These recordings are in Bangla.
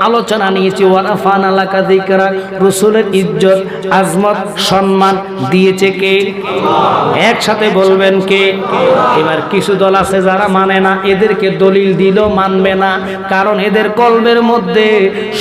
আলোচনা নিয়েছি, ওয়ারাফান রসুলের ইজ্জত, আজমত, সম্মান দিয়েছে কে? একসাথে বলবেন কে? এবার কিছু দল আছে যারা মানে না, এদেরকে দলিল দিলেও মানবে না। কারণ এদের কলবের মধ্যে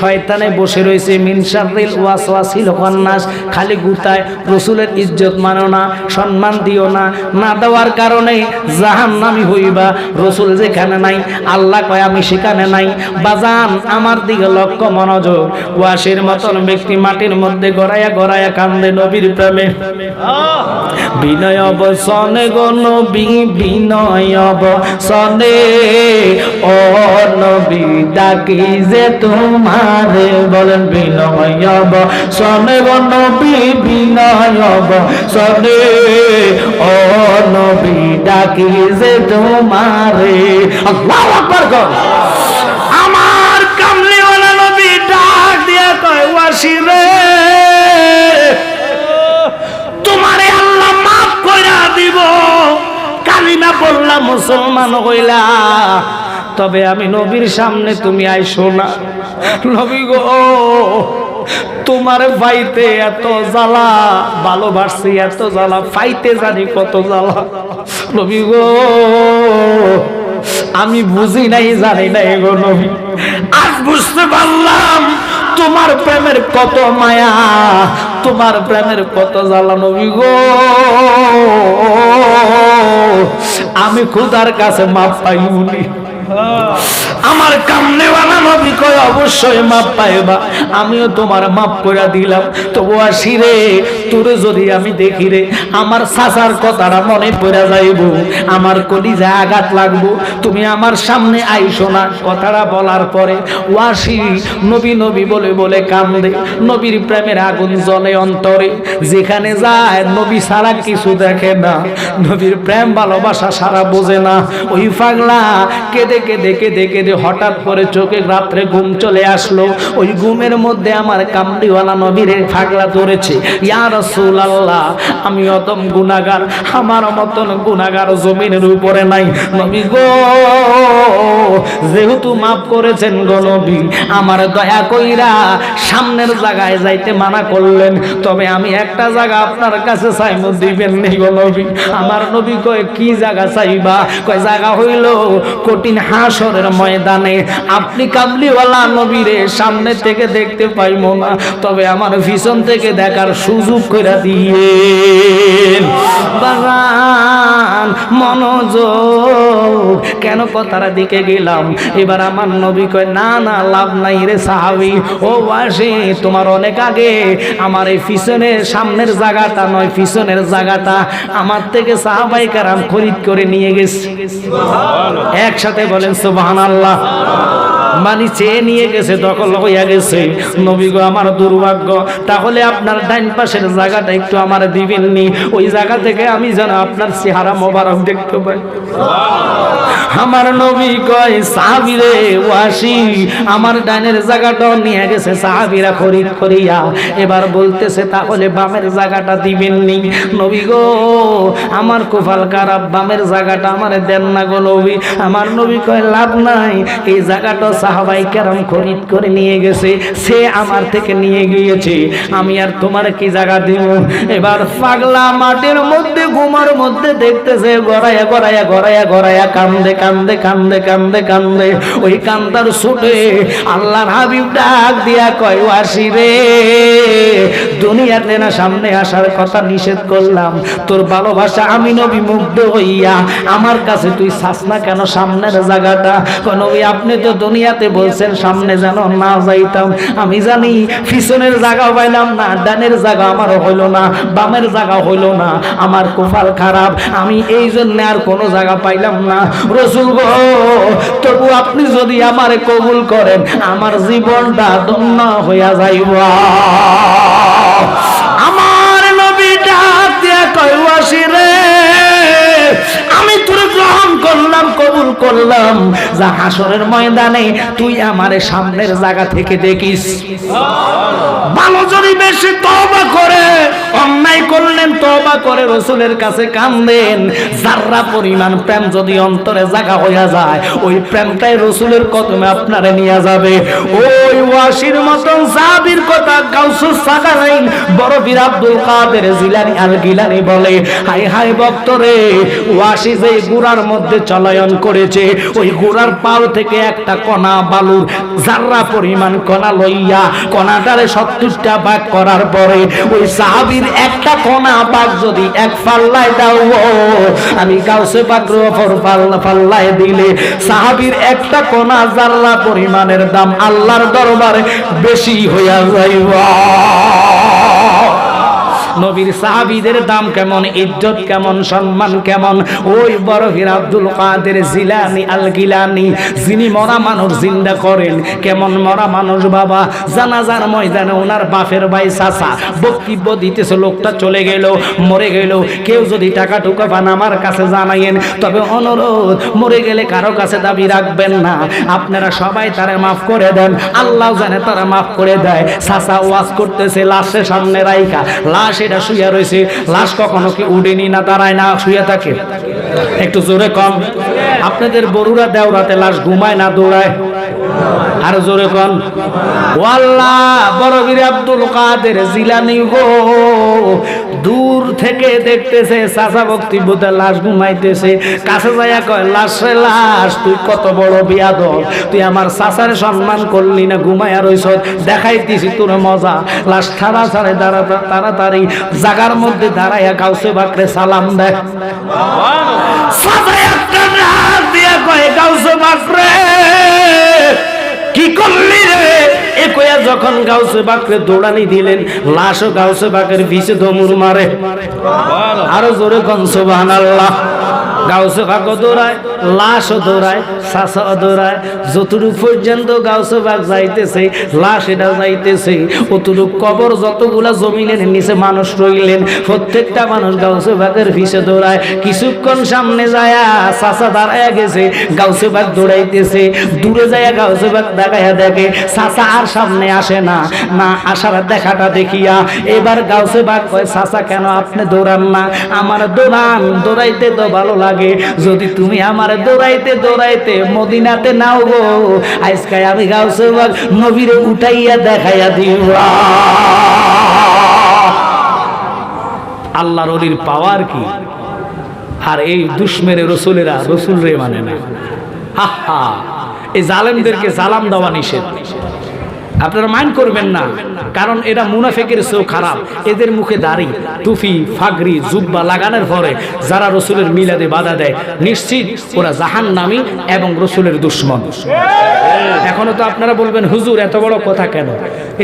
শয়তানে বসে রয়েছে মিনসারিল ওয়াসওয়াসিল ওয়ান্নাস। খালি গুতায় রসুলের ইজ্জত মানো না, সম্মান দিও না। না দেওয়ার কারণে জাহান্নামি হইবা। রসুল যেখানে নাই, আল্লাহ কয় আমি সেখানে নাই। বাজান আমার দিকে লক্ষ্য মনোযোগ। ওয়াসের মতন ব্যক্তি মাটির মধ্যে গড়াইয়া গড়াইয়া কান্দে নবীর প্রেমে। বিনয় অবসনে গো নবী, বিনয় অবসনে ও নবী, ডাকি যে তোমারে বলেন বিনয় অবসনে গো নবী, বিনয় অবসনে ও নবী, ডাকি যে তোমারে। আল্লাহু আকবার রে। তোমারে আল্লাহ মাফ কইরা দিব। কালিমা বললাম মুসলমান হইলা। তবে আমি নবীর সামনে তুমি আইসো না। নবী গো, তোমার পাইতে এত জ্বালা ভালোবাসছি এত জ্বালা পাইতে জানি কত জ্বালা। নবী গো, আমি বুঝি নাই, জানি নাই গো নবী। আজ বুঝতে পারলাম তোমার প্রেমের কত মায়া, তোমার প্রেমের কত জ্বালানো গো। আমি খুদার কাছে মাপ পাইনি আমার কামনে বানানো বিকয় অবশ্যই মাপ পাইবা। আমিও তোমার মাপ করে দিলাম। তবু আসি রে তোরে যদি আমি দেখি রে, আমার সাসার কথাটা মনে পড়ে যাইব, আমার কলিজা আঘাত লাগবো। তুমি আমার সামনে আইসো না। কথাটা বলার পরে ওয়াসি নবী নবী বলে বলে কান্দে। নবীর প্রেমের আগুন জ্বলে অন্তরে। যেখানে যায় নবী সারা কিছু দেখে না। নবীর প্রেম ভালোবাসা সারা বোঝে না। ওই পাগলা কেঁদে কেঁদে কেঁদে কেঁদে হঠাৎ করে চোখে রাত্রে ঘুম চলে আসলো। ওই ঘুমের মধ্যে আমার কামড়িওয়ালা নবীর ফাগলা ধরেছে। ইয়া রসুল আল্লাহ আমি অতম গুনাগার আমার মতন গুনাগার জমিনের উপরে নাই। নবী গো, যেহেতু মাফ করেছেন গো নবী, আমার দয়া কইরা সামনের জায়গায় যাইতে মানা করলেন, তবে আমি একটা জায়গা আপনার কাছে চাইব দিবেন নি গো নবী। আমার নবী কয়, কি জায়গা চাইবা? কয়, জায়গা হইল কঠিন হাসরের ময়দানে। আপনি কাবলিওয়ালা নবীরে সামনে থেকে দেখতে পাইব না, তবে আমার ভীষণ থেকে দেখার সুযোগ করে দিয়ে বাগান, মনোযোগ, কেন কথার দিকে গেলাম? এবার আমার নবী কয়, না না, লাভ নাই রে সাহাবি। ও বাসে তোমার অনেক আগে। আমার এই পিছনের সামনের জায়গাটা নয়, পিছনের জায়গাটা আমার থেকে সাহাবাই কারাম খরিদ করে নিয়ে গেছে। একসাথে বলেন সুবহান আল্লাহ মানি চেয়ে নিয়ে গেছে, দখল হইয়া গেছে। নবী গো, আমার দুর্ভাগ্য। তাহলে আপনার ডাইন পাশের জায়গাটা একটু আমার দিবেননি ওই জায়গা থেকে আমি যেন আপনার চেহারা মোবারক দেখতে পাই। আমার নবী কয় সাহাবিরে ওয়াসি আমার ডাইনের জায়গাটাও নিয়ে গেছে, সাহাবিরা খরিদ করিয়া। এবার বলতেছে, তাহলে বামের জায়গাটা দিবেননি নবী গো, আমার কোফাল খারাপ বামের জায়গাটা আমার দেন না গো নবী। আমার নবী কয়, লাভ নাই, এই জায়গাটা সাহাবাই কেরাম খরিদ করে নিয়ে গেছে, সে আমার থেকে নিয়ে গিয়েছে। আমি আর তোমার কি জায়গা দিব? এবার পাগলা মাটির মধ্যে ঘুমার মধ্যে দেখতেছে গড়াইয়া গড়াইয়া গড়াইয়া গড়াইয়া কান্দে কান্দে কান্দে কান্দে কান্দে। ওই কান্দার ছুটে আল্লাহর হাবিব ডাক দিয়া কয় আসি রে। দুনিয়াতে না সামনে আসার কথা নিষেধ করলাম। তোর ভালোবাসা আমি নবী মুগ্ধ হইয়া, আমার কাছে তুই চাস না কেন সামনের জায়গাটা? কয়, নবী, আপনি তো দুনিয়াতে বলছেন, সামনে যেন না যাইতাম। আমি জানি পিছনের জায়গা পাইলাম না, ডানের জায়গা আমার হইল না, বামের জায়গা হইল না, আমার কোফাল খারাপ। আমি এই জন্য আর কোনো জায়গা পাইলাম না। রসুল গো, তবু আপনি যদি আমারে কবুল করেন, আমার জীবনটা ধন্য হইয়া যাইব। করলাম। যা হাসরের ময়দানে তুই আমারে সামনের জায়গা থেকে দেখিস। ভালো যদি বেশি তওবা করে, অন্যায় করলেন, তওবা করে রসুলের কাছে কান্দেন। যার্রা পরিমাণ প্রেম যদি অন্তরে জায়গা হইয়া যায়, ওই প্রেমটাই রসুলের কদমে আপনারে নিয়ে যাবে। ওই ওয়াসির মতন সাহাবীর কথা গাউসুস সাগারাইন বড় বীর আব্দুল কাদের জিলানি আল গিলানি বলে হাই হাই ভক্তরে, ওয়াসি যে গুড়ার মধ্যে চলায়ন করেছে ওই গুড়ার পাল থেকে একটা কণা বালুর জাররা পরিমাণ কণা লইয়া কণাটারে সত্তরটা ভাগ করার পরে ওই সাহাবীর একটা কণা ভাগ যদি এক পাল্লায় দাও, আমি গাউসে পাগ্র পাল্লা পাল্লায় দিলে সাহাবীর একটা কণা জাররা পরিমাণের দাম আল্লাহর দরবারে বেশি হইয়া যাইবা। নবীর সাহাবীদের দাম কেমন, ইজ্জত কেমন, সম্মান কেমন? ওই বড় হীর আব্দুল কাদের জিলানি আল গিলানি যিনি মরা মানুষ জিন্দা করেন, কেমন মরা মানুষ বাবা? জানাজার ময়দানে ওনার বাপের ভাই চাচা বক্তব্য দিতেছে, লোকটা চলে গেল, মরে গেল। কেউ যদি টাকা টুকা পান আমার কাছে জানাইয়েন, তবে অনুরোধ, মরে গেলে কারও কাছে দাবি রাখবেন না। আপনারা সবাই তারা মাফ করে দেন, আল্লাহ জানে তারা মাফ করে দেয়। চাচা ওয়াজ করতেছে লাশের সামনে রাইকা লাশ এটা শুয়ে রয়েছে। লাশ কখনো কি উডেনি না দাঁড়ায় না শুয়ে থাকে? একটু জোরে কম। আপনাদের বরুরা দেওরাতে লাশ ঘুমায় না, দৌড়ায়। আর জোরে কন ও আল্লাহ বড় বীর আব্দুল কাদের জিলানি গো। দূর থেকে দেখতেছে চাচা বক্তব্যতে লাশ ঘুমাইতেছে। কাছে যাইয়া কয়, লাশ লাশ, তুই কত বড় বিয়াদ তুই আমার চাচার সম্মান করলি না, ঘুমাইয়া রইছ। দেখাইতেছি তোর মজা। লাশ থারা ছাড়ে দাঁড়া, তাড়াতাড়ি জাগার মধ্যে দাঁড়াইয়া কাউসে বাকরে সালাম দেয় দিয়া কয় কাউসে বাকরে। কি করলি রে? এ কয়া যখন গাউসে বাকরে দৌড়ানি দিলেন লাশও গাউসে বাকের ভিসে দমুর মারে। আরও জোরে কনসো সুবহানাল্লাহ। গাউসে বাকও দৌড়ায়, লাশও দৌড়ায় শাসাও দৌড়ায়। যতটুক পর্যন্ত গাউসে বাগ যাইতেছে, লাশ এটা যাইতেছে। অতটুক কবর যতগুলা জমিনের নিচে মানুষ রইলেন, প্রত্যেকটা মানুষ গাউসে বাগের ভিসে দৌড়ায়। কিছুক্ষণ সামনে যায় চাচা দাঁড়ায় গেছে, গাউসে বাগ দৌড়াইতেছে। দূরে যায় গাউসে বাগ দেখাইয়া দেখে চাচা আর সামনে আসে না। না আসার দেখাটা দেখিয়া এবার গাউসে বাগ কয় চাচা কেন আপনি দৌড়ান না? আমার দৌড়ান দৌড়াইতে তো ভালো লাগে যদি তুমি আমার দৌড়াইতে দৌড়াইতে মদিনাতে নাও গো, আজকে আমি গাউসে নবীরে উঠাইয়া দেখাইয়া দিবা আল্লাহর অলির পাওয়ার কি? আর এই দুশ্মেরে রসুলেরা রসুল রে মানে না। আহা এই জালেমদেরকে সালাম দেওয়া নিষেধ। আপনারা মাইন্ড করবেন না। কারণ এটা মুনাফেকের চেয়েও খারাপ। এদের মুখে দাড়ি টুফি ফাগরি জুব্বা লাগানোর পরে যারা রসুলের মিলাদে বাধা দেয়, নিশ্চিত ওরা জাহান নামি এবং রসুলের দুশ্মন। এখনও তো আপনারা বলবেন, হুজুর, এত বড় কথা কেন?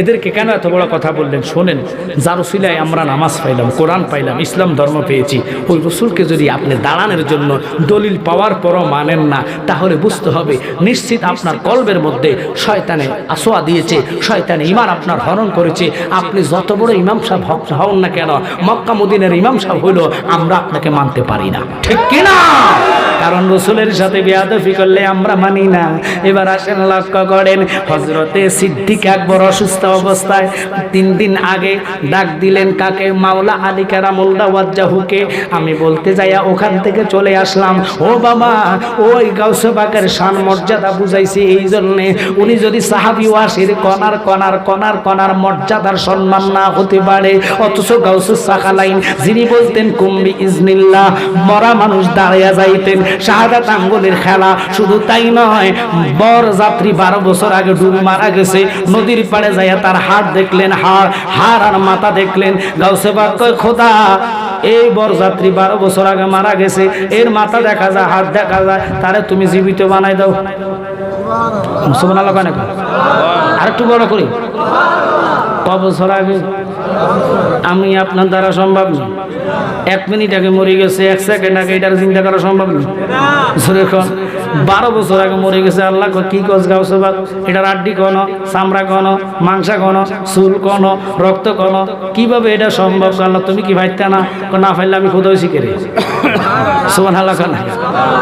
এদেরকে কেন এত বড় কথা বললেন? শোনেন, যার উসিলায় আমরা নামাজ পাইলাম, কোরআন পাইলাম, ইসলাম ধর্ম পেয়েছি, ওই রসুলকে যদি আপনি দাঁড়ানোর জন্য দলিল পাওয়ার পরও মানেন না, তাহলে বুঝতে হবে, নিশ্চিত আপনার কলবের মধ্যে শয়তানে আসোয়া দিয়েছে শয়তানে ইমান আপনার হরণ করেছে। আপনি যত বড় ইমাম সাহেব হক- হন না কেন মক্কামুদ্দিনের ইমাম সাহেব হইল আমরা আপনাকে মানতে পারি না। ঠিক কিনা? কারণ রসুলের সাথে বিয়াদফি করলে আমরা মানি না। এবার আসেন লক্ষ্য করেন হজরতে সিদ্দিক একবার অসুস্থ অবস্থায় তিন দিন আগে ডাক দিলেন কাকে? মাওলা আলী কারামুল্লা ওয়াজ্জাহুকে আমি বলতে যাইয়া ওখান থেকে চলে আসলাম। ও বাবা, ওই গাউসে বাকের শান মর্যাদা বুঝাইছি এই জন্যে। উনি যদি সাহাবি ওয়াসির কনার কনার কনার কনার মর্যাদার সম্মান না হতে পারে, অথচ গাউসে সাখালাইন, যিনি বলতেন, কুম্বি ইজনিল্লাহ, মরা মানুষ দাঁড়িয়ে যাইতেন। শাহাদাত আঙ্গুলের খেলা শুধু তাই নয়, বর যাত্রী বারো বছর আগে ডুব মারা গেছে, নদীর পাড়ে যাইয়া তার হাত দেখলেন, হাড় হাড় আর মাথা দেখলেন। গাউসে বাক কয়, খোদা, এই বরযাত্রী বারো বছর আগে মারা গেছে, এর মাথা দেখা যায় হাত দেখা যায়, তারে তুমি জীবিত বানাই দাও। আর একটু বড় করি। ক বছর আগে আমি আপনার দ্বারা সম্ভব না এক মিনিট আগে মরে গেছে, এক সেকেন্ড আগে এটার চিন্তা করা সম্ভব না। বারো বছর আগে মরে গেছে, আল্লাহ কি কস গাও সবাক এটা রাড্ডি কোন, চামড়া কন, মাংসা কন, চুল কোন, রক্ত কোন, কীভাবে এটা সম্ভব? আল্লাহ, তুমি কি ভাইতে না? না ফাইলে আমি খুদই শিখে সোমান আল্লাহ কয় না।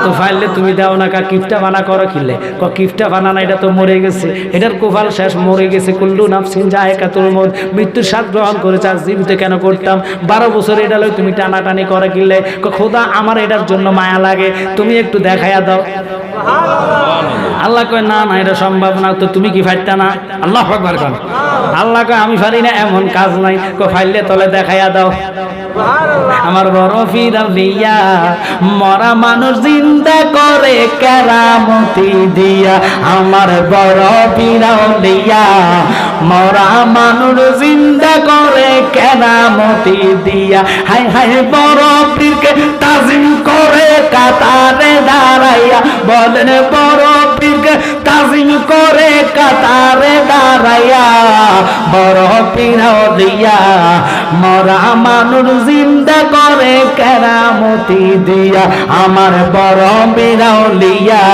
তো ফাইলে তুমি দাও না কা কিফটা বানা করো কিলে? ক কিফটা বানা না, এটা তো মরে গেছে। এটার কোফাল শেষ, মরে গেছে। কুল্লু নাফসিন যায় কাতুল মত মৃত্যুর স্বাদ গ্রহণ করেছে, আজ জীবিত কেন করতাম? বারো বছর এটা লই তুমি টানাটানি করে কিনলে খোদা আমার এটার জন্য মায়া লাগে। তুমি একটু দেখাইয়া দাও। আল্লাহ কয়, না না, এটা সম্ভব না। তো তুমি কি ফাইতা না? আল্লাহ কন। আল্লাহ কয়, আমি ফারি না, এমন কাজ নাই। কো ফাইলে তলে দেখাইয়া দাও। আমার বড় ফিরালিয়া মরা মানুষ জিন্দা করে কেরামতি দিয়া। আমার বড় ফিরালিয়া মরা মানুষ জিন্দা করে কেরামতি দিয়া। হাই হাই, বড় পীরকে তাজিম করে কাতারে দাঁড়াইয়া বলেন, বড় পীরকে তাজিম করে কাতারে দাঁড়াইয়া, বড় পিরালিয়া মরা মানুষ জিন্দা করে কেরামতি দিয়া। আমার বড় বিরাউলিয়া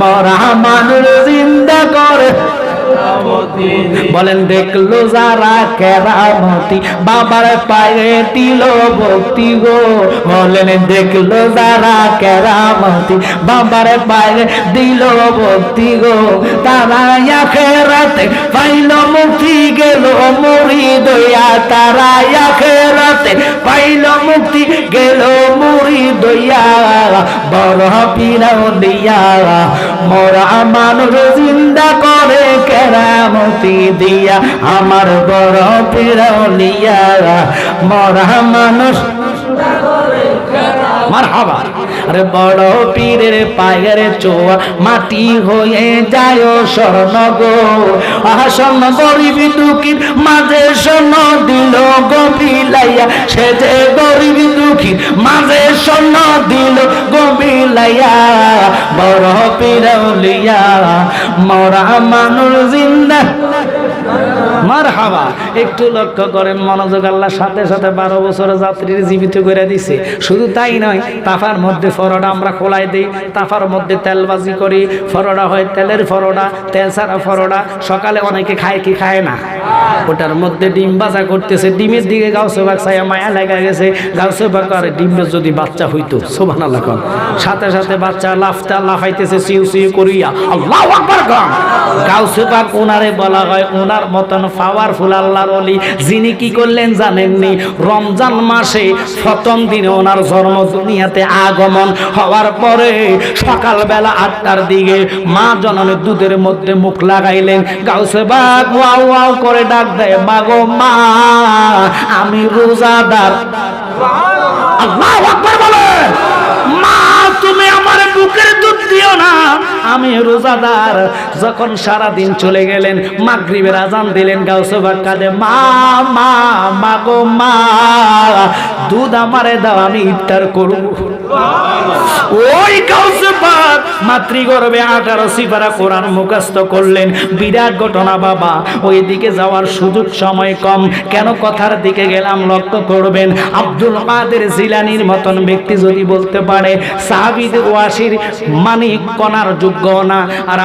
মরা মানুষ জিন্দা করে বলেন, দেখল যারা কেরামতি, বাবার পায়ে দিল ভক্তি গো। বলেন, দেখল যারা কেরামতি, বাবার পায়ে দিল ভক্তি গো। তারা আখেরাতে পাইল মুক্তি গেল, মুড়ি দইয়া। তারা আখেরাতে পাইল মুক্তি গেল, মুড়ি দইয়া। বড় পিরাও দিয়া। মরা মানুষ জিন্দা করে কেরামতি দিয়া আমার বড় পিরাউলিয়া মরা মানুষ মারহাবা। আরে বড় পীরের পায়ের চোয়া মাটি হয়ে যায় স্বর্ণ গো। স্বর্ণ গরিব দুঃখীর মাঝে স্বর্ণ দিল গো বিলাইয়া সে যে গরিব দুঃখীর মাঝে স্বর্ণ দিল গো বিলাইয়া বড় পীরলিয়া মরা মানুষ জিন্দা। মার হাবা একটু লক্ষ্য করেন, মনোযোগ আল্লাহ সাথে সাথে বারো বছর যাত্রীর জীবিত করে দিছে। শুধু তাই নয়, তাফার মধ্যে ফরোডা আমরা খোলাই দিই। তাফার মধ্যে তেলবাজি করি। ফরোডা হয় তেলের ফরোডা, তেল ছাড়া ফরোডা। সকালে অনেকে খায় কি খায় না? ওটার মধ্যে ডিম বাজা করতেছে। ডিমের দিকে গাউসে বাগ ছায়া মায়া লাগা গেছে। গাউসে বাগ আর ডিমের যদি বাচ্চা হইতো সোভান আল্লাহ সাথে সাথে বাচ্চা লাফটা লাফাইতেছে, সিউ সিউ করিয়া। আল্লাহ কন। ওনারে বলা হয় ওনার মতন পাওয়ারফুল আল্লাহর অলি যিনি কি করলেন জানেননি? রমজান মাসে প্রথম দিনে ওনার জন্ম দুনিয়াতে আগমন হওয়ার পরে সকালবেলা আটটার দিকে মা জননের দুধের মধ্যে মুখ লাগাইলেন। গাউসে বাগ ওয়াও ওয়াও করে ডাক দেয় মাগো মা, আমি রোজাদার। আল্লাহ আকবার বলেন, মা, তুমি আমার বুকের দুধ দিও না। আমি রোজাদার। যখন সারা দিন চলে গেলেন, মাগরিবের আজান দিলেন গাউসে কাঁদে মা মা মা গো, মা, দুধ আমারে দাও, আমি ইফতার করব। ওই গাউসে পাক মাতৃগর্ভে আঠারো সিপারা কোরআন মুখস্থ করলেন। বিরাট ঘটনা, বাবা। ওই দিকে যাওয়ার সুযোগ সময় কম। কেন কথার দিকে গেলাম, লক্ষ্য করবেন? আব্দুল কাদের জিলানির মতন ব্যক্তি যদি বলতে পারে সাহাবিদের ওয়াসির মানিক কণার যোগ্য না আর